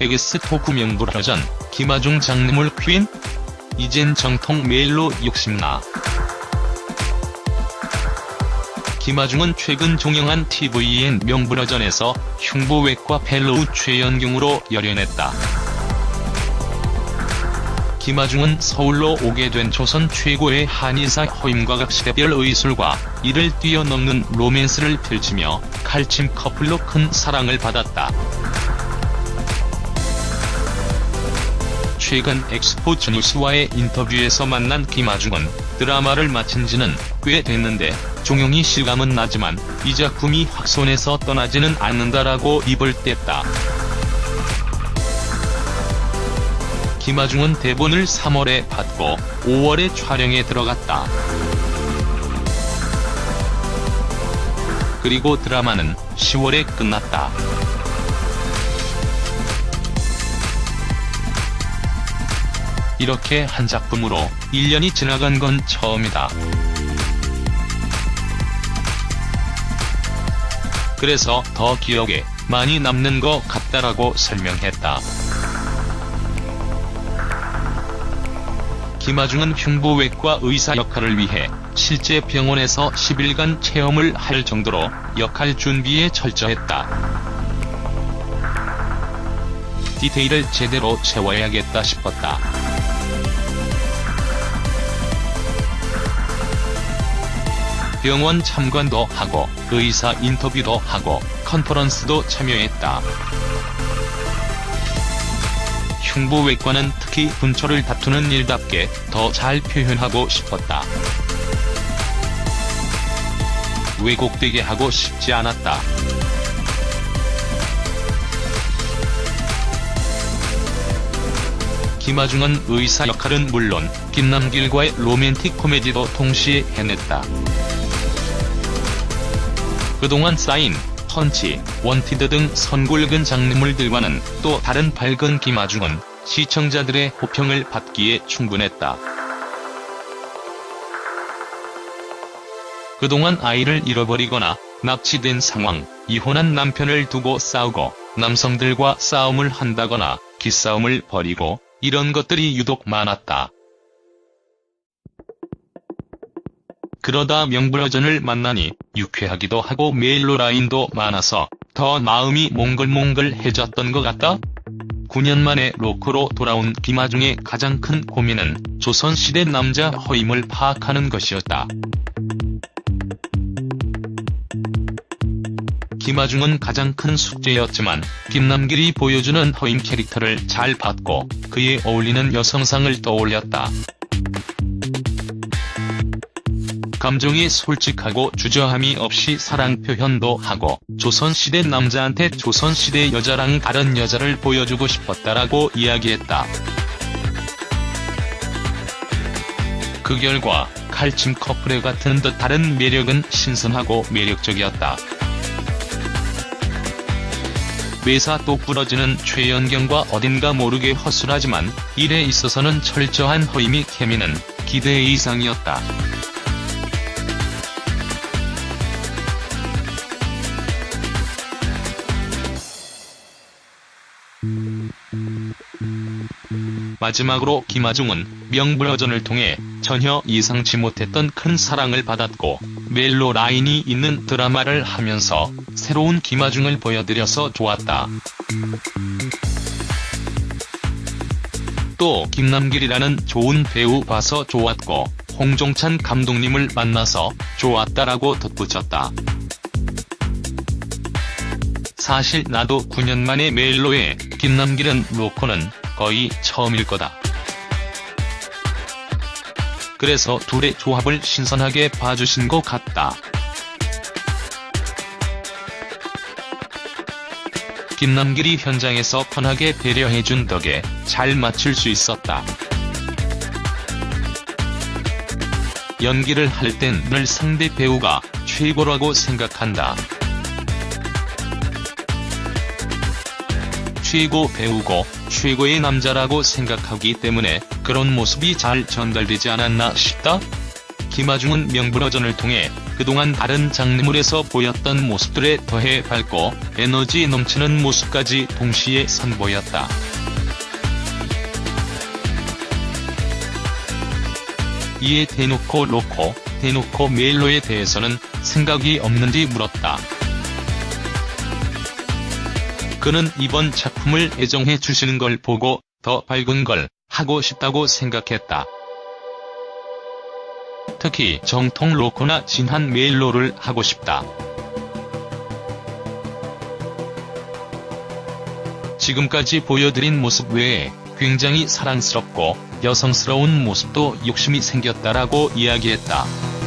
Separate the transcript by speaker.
Speaker 1: 엑스 토크 명불허전, 김아중 장르물 퀸? 이젠 정통 메일로 욕심나. 김아중은 최근 종영한 TVN 명불허전에서 흉보외과 펠로우 최연경으로 열연했다. 김아중은 서울로 오게 된 조선 최고의 한의사 허임과 각시대별 의술과 이를 뛰어넘는 로맨스를 펼치며 칼침 커플로 큰 사랑을 받았다. 최근 엑스포츠 뉴스와의 인터뷰에서 만난 김아중은 드라마를 마친 지는 꽤 됐는데 종영이 실감은 나지만 이 작품이 확손에서 떠나지는 않는다라고 입을 뗐다. 김아중은 대본을 3월에 받고 5월에 촬영에 들어갔다. 그리고 드라마는 10월에 끝났다. 이렇게 한 작품으로 1년이 지나간 건 처음이다. 그래서 더 기억에 많이 남는 것 같다라고 설명했다. 김아중은 흉부외과 의사 역할을 위해 실제 병원에서 10일간 체험을 할 정도로 역할 준비에 철저했다. 디테일을 제대로 채워야겠다 싶었다. 병원 참관도 하고 의사 인터뷰도 하고 컨퍼런스도 참여했다. 흉부외과는 특히 분초를 다투는 일답게 더 잘 표현하고 싶었다. 왜곡되게 하고 싶지 않았다. 김아중은 의사 역할은 물론 김남길과의 로맨틱 코미디도 동시에 해냈다. 그동안 쌓인 펀치, 원티드 등 선골근 장르물들과는 또 다른 밝은 김아중은 시청자들의 호평을 받기에 충분했다. 그동안 아이를 잃어버리거나 납치된 상황, 이혼한 남편을 두고 싸우고 남성들과 싸움을 한다거나 기싸움을 벌이고 이런 것들이 유독 많았다. 그러다 명불허전을 만나니 유쾌하기도 하고 메일로 라인도 많아서 더 마음이 몽글몽글해졌던 것 같다. 9년 만에 로커로 돌아온 김아중의 가장 큰 고민은 조선시대 남자 허임을 파악하는 것이었다. 김아중은 가장 큰 숙제였지만 김남길이 보여주는 허임 캐릭터를 잘 받고 그에 어울리는 여성상을 떠올렸다. 감정이 솔직하고 주저함이 없이 사랑 표현도 하고 조선시대 남자한테 조선시대 여자랑 다른 여자를 보여주고 싶었다라고 이야기했다. 그 결과 칼침 커플의 같은 듯 다른 매력은 신선하고 매력적이었다. 매사 또 부러지는 최연경과 어딘가 모르게 허술하지만 일에 있어서는 철저한 허임이 케미는 기대 이상이었다. 마지막으로 김아중은 명불허전을 통해 전혀 예상치 못했던 큰 사랑을 받았고 멜로 라인이 있는 드라마를 하면서 새로운 김아중을 보여드려서 좋았다. 또 김남길이라는 좋은 배우 봐서 좋았고 홍종찬 감독님을 만나서 좋았다라고 덧붙였다. 사실 나도 9년 만에 멜로에 김남길은 로코는 거의 처음일 거다. 그래서 둘의 조합을 신선하게 봐주신 것 같다. 김남길이 현장에서 편하게 배려해준 덕에 잘 맞출 수 있었다. 연기를 할 땐 늘 상대 배우가 최고라고 생각한다. 최고 배우고 최고의 남자라고 생각하기 때문에 그런 모습이 잘 전달되지 않았나 싶다. 김아중은 명불허전을 통해 그동안 다른 장르물에서 보였던 모습들에 더해 밝고 에너지 넘치는 모습까지 동시에 선보였다. 이에 대놓고 로코, 대놓고 멜로에 대해서는 생각이 없는지 물었다. 그는 이번 작품을 애정해 주시는 걸 보고 더 밝은 걸 하고 싶다고 생각했다. 특히 정통 로코나 진한 멜로를 하고 싶다. 지금까지 보여드린 모습 외에 굉장히 사랑스럽고 여성스러운 모습도 욕심이 생겼다라고 이야기했다.